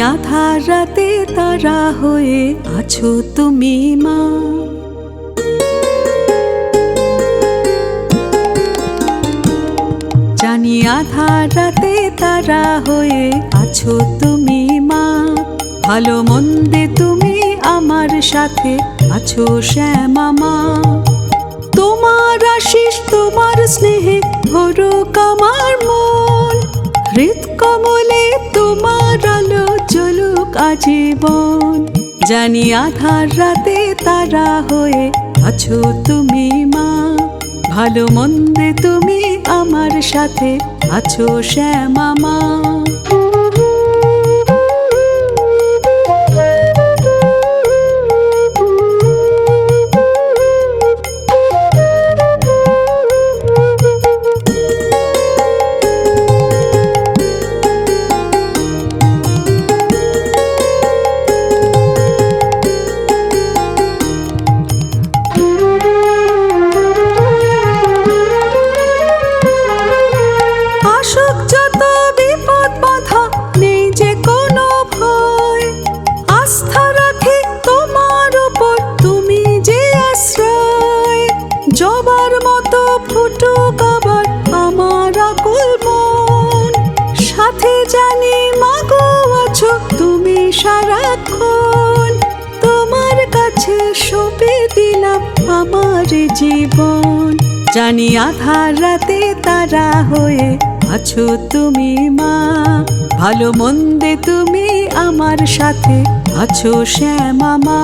আধার রাতে তারা হয়ে আছো তুমি মা। জানি আধার রাতে তারা হয়ে আছো তুমি মা। ভালো মন্দে তুমি আমার সাথে আছো শ্যামা মা। তোমার আশিস, তোমার স্নেহে ভরুক আমার মন। হৃদ কমলে তোমার আলো আজীবন। জানি আধার রাতে তারা হয়ে আছো তুমি মা। ভালো মন্দে তুমি আমার সাথে আছো শ্যামা মা। সারাক্ষণ তোমার কাছে সঁপে দিলাম আমার জীবন। জানি আধার রাতে তারা হয়ে আছো তুমি মা। ভালো মন্দে তুমি আমার সাথে আছো শ্যামা মা।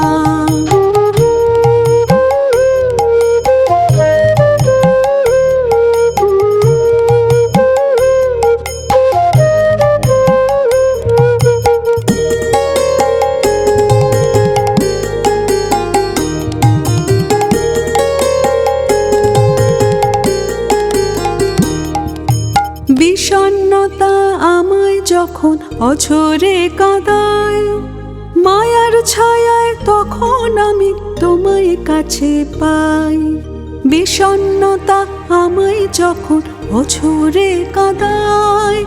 বিষণ্ণতা আমায় যখন অঝরে কাঁদায়, মায়ার ছায়ায় তখন আমি তোমায় কাছে পাই। বিষণ্ণতা আমায় যখন অঝরে কাঁদায়,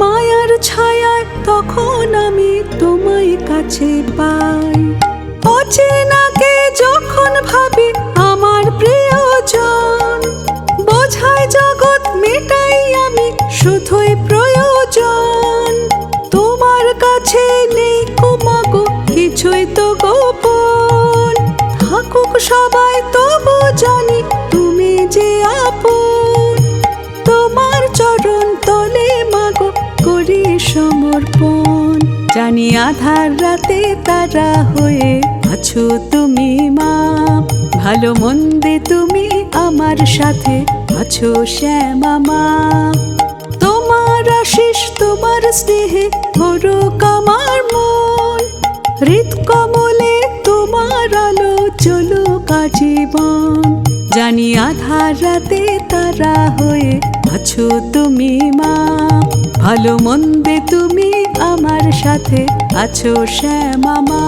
মায়ার ছায়ায় তখন আমি তোমায় কাছে পাই। অচেনাকে যখন সবাই তবু জানি তুমি যে আপন। তোমার চরণ তলে করি সমর্পণ। জানি আধার রাতে তারা হয়ে আছো তুমি মা। ভালো মন্দে তুমি আমার সাথে আছো শ্যামা মা। তোমার আশিস, তোমার স্নেহে ভরুক আমার মন। হৃদ আজীবন জানি আধার রাতে তারা হয়ে আছো তুমি মা। ভালো মন্দে তুমি আমার সাথে আছো শ্যামা মা।